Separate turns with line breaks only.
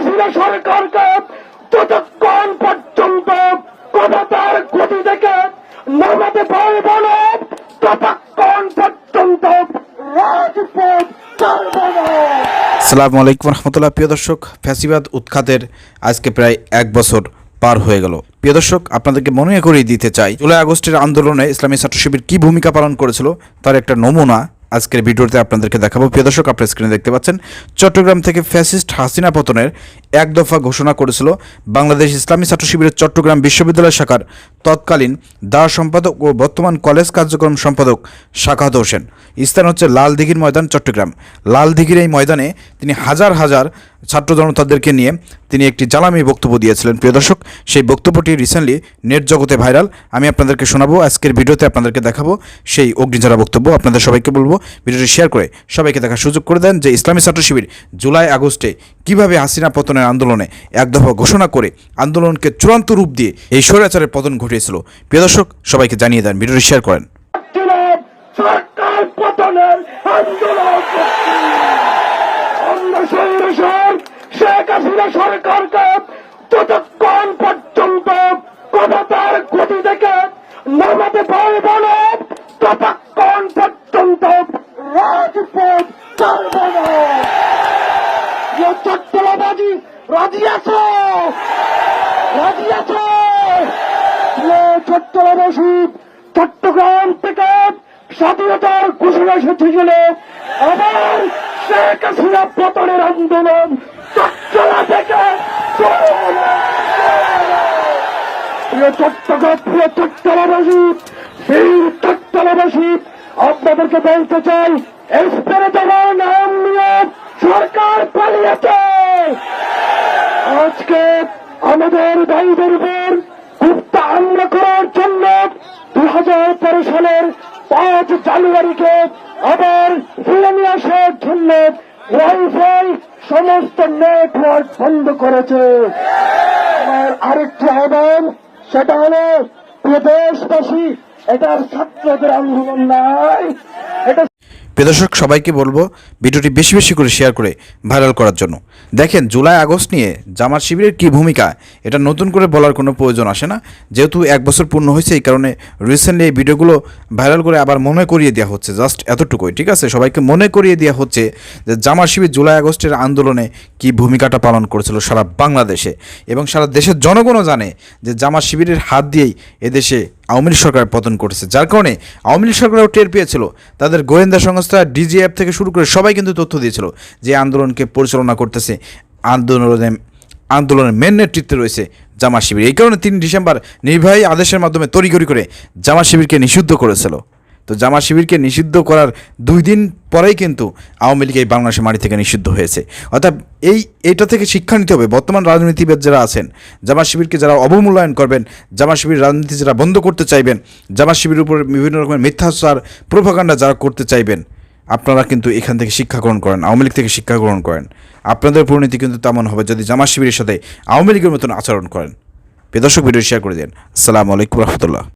হাসিনা সরকারকে ততক্ষণ পর্যন্ত ক্ষমতার গতি থেকে নামাতে পারব না ততক্ষণ পর্যন্ত রাজপথ ছাড়ব না।
সালামু আলাইকুম রহমতুল্লাহ। প্রিয় দর্শক, ফ্যাসিবাদ উৎখাতের আজকে প্রায় এক বছর পার হয়ে গেল। প্রিয় দর্শক, আপনাদেরকে মনে করিয়ে দিতে চাই, জুলাই আগস্টের আন্দোলনে ইসলামী ছাত্র শিবির কী ভূমিকা পালন করেছিল, তার একটা নমুনা আজকের ভিডিওতে আপনাদেরকে দেখাবো। প্রিয় দর্শক, আপনার স্ক্রিনে দেখতে পাচ্ছেন, চট্টগ্রাম থেকে ফ্যাসিস্ট হাসিনা পতনের এক দফা ঘোষণা করেছিল বাংলাদেশ ইসলামী ছাত্র শিবিরের চট্টগ্রাম বিশ্ববিদ্যালয় শাখার তৎকালীন দা সম্পাদক ও বর্তমান কলেজ কার্যক্রম সম্পাদক শাখাত হোসেন। স্থান হচ্ছে লালদিঘির ময়দান, চট্টগ্রাম। লালদিঘির এই ময়দানে তিনি হাজার হাজার ছাত্র জনতাদেরকে নিয়ে তিনি একটি জ্বালামি বক্তব্য দিয়েছিলেন। প্রিয় দর্শক, সেই বক্তব্যটি রিসেন্টলি নেট জগতে ভাইরাল আমি আপনাদেরকে শোনাবো, আজকের ভিডিওতে আপনাদেরকে দেখাবো সেই অগ্নিঝরা বক্তব্য। আপনাদের সবাইকে বলব, ভিডিওটি শেয়ার করে সবাইকে দেখার সুযোগ করে দেন যে ইসলামী ছাত্র শিবির জুলাই আগস্টে কীভাবে হাসিনা পতনের আন্দোলনে এক দফা ঘোষণা করে আন্দোলনকে চূড়ান্ত রূপ দিয়ে এই স্বৈরাচারের পতন ঘটিয়েছিল। প্রিয় দর্শক, সবাইকে জানিয়ে দেন, ভিডিওটি শেয়ার করেন।
পতনের আন্দোলন হাসিনা সরকারকে ততক্ষণ পর্যন্ত ক্ষমতার গতি থেকে নামাতে পারব না। ততক্ষণ পর্যন্ত রাজপথ ছাড়ব না। চট্টলাবাজি রাজি আছো? রাজি আছো? চট্টলাবাসী চট্টগ্রাম থেকে স্বাধীনতার ঘোষণা এসেছিল আবার শেখ হাসিনা পতনের আন্দোলন চট্টলা থেকে আপনাদেরকে বলতে চাই সরকার পালিয়েছে। আজকে আমাদের ভাইদের উপর গুপ্ত হামলা করার জন্য দু হাজার তেরো সালের পাঁচ জানুয়ারিকে আবার ফিরে নিয়ে আসার জন্য ওয়াইফাই সমস্ত নেটওয়ার্ক বন্ধ করেছে। আমার আরেকটি আহ্বান, সেটা হলো প্রদেশবাসী এটার ছাত্রদের আন্দোলন নাই এটা
প্রিয় দর্শক, সবাইকে বলব ভিডিওটি বেশি বেশি করে শেয়ার করে ভাইরাল করার জন্য। দেখেন, জুলাই আগস্ট নিয়ে জামাত শিবিরের কী ভূমিকা, এটা নতুন করে বলার কোনো প্রয়োজন আসে না। যেহেতু এক বছর পূর্ণ হয়েছে, এই কারণে রিসেন্টলি এই ভিডিওগুলো ভাইরাল করে আবার মনে করিয়ে দেওয়া হচ্ছে জাস্ট এতটুকুই, ঠিক আছে? সবাইকে মনে করিয়ে দেওয়া হচ্ছে যে জামাত শিবির জুলাই আগস্টের আন্দোলনে কী ভূমিকাটা পালন করেছিল সারা বাংলাদেশে। এবং সারা দেশের জনগণও জানে যে জামাত শিবিরের হাত দিয়েই এদেশে আওয়ামী লীগ সরকার পতন করেছে যার কারণে আওয়ামী লীগ সরকারও টের পেয়েছিল। তাদের গোয়েন্দা সংস্থা ডিজিএফ থেকে শুরু করে সবাই কিন্তু তথ্য দিয়েছিল যে আন্দোলনকে পরিচালনা করতেছে আন্দোলনে আন্দোলনের মেন নেতৃত্বে রয়েছে জামা শিবির। এই কারণে তিন ডিসেম্বর নির্বাহী আদেশের মাধ্যমে তড়িঘড়ি করে জামা শিবিরকে নিষিদ্ধ করেছিল। তো জামা শিবিরকে নিষিদ্ধ করার দুই দিন পরেই কিন্তু আওয়ামী লীগ এই বাংলাদেশের মাটি থেকে নিষিদ্ধ হয়েছে। অর্থাৎ এই, এটা থেকে শিক্ষা নিতে হবে। বর্তমান রাজনীতিবিদ যারা আছেন জামা শিবিরকে যারা অবমূল্যায়ন করবেন জামা শিবির রাজনীতি যারা বন্ধ করতে চাইবেন জামা শিবিরের উপর বিভিন্ন রকমের মিথ্যাচার প্রভাকাণ্ডা যারা করতে চাইবেন, আপনারা কিন্তু এখান থেকে শিক্ষা গ্রহণ করেন, আওয়ামী লীগ থেকে শিক্ষা গ্রহণ করেন। আপনাদের পরিণতি কিন্তু তেমন হবে যদি জামা শিবিরের সাথে আওয়ামী লীগের মতন আচরণ করেন। প্রিয় দর্শক ভিডিও শেয়ার করে দেন। আসসালামু আলাইকুম রহমতুল্লাহ।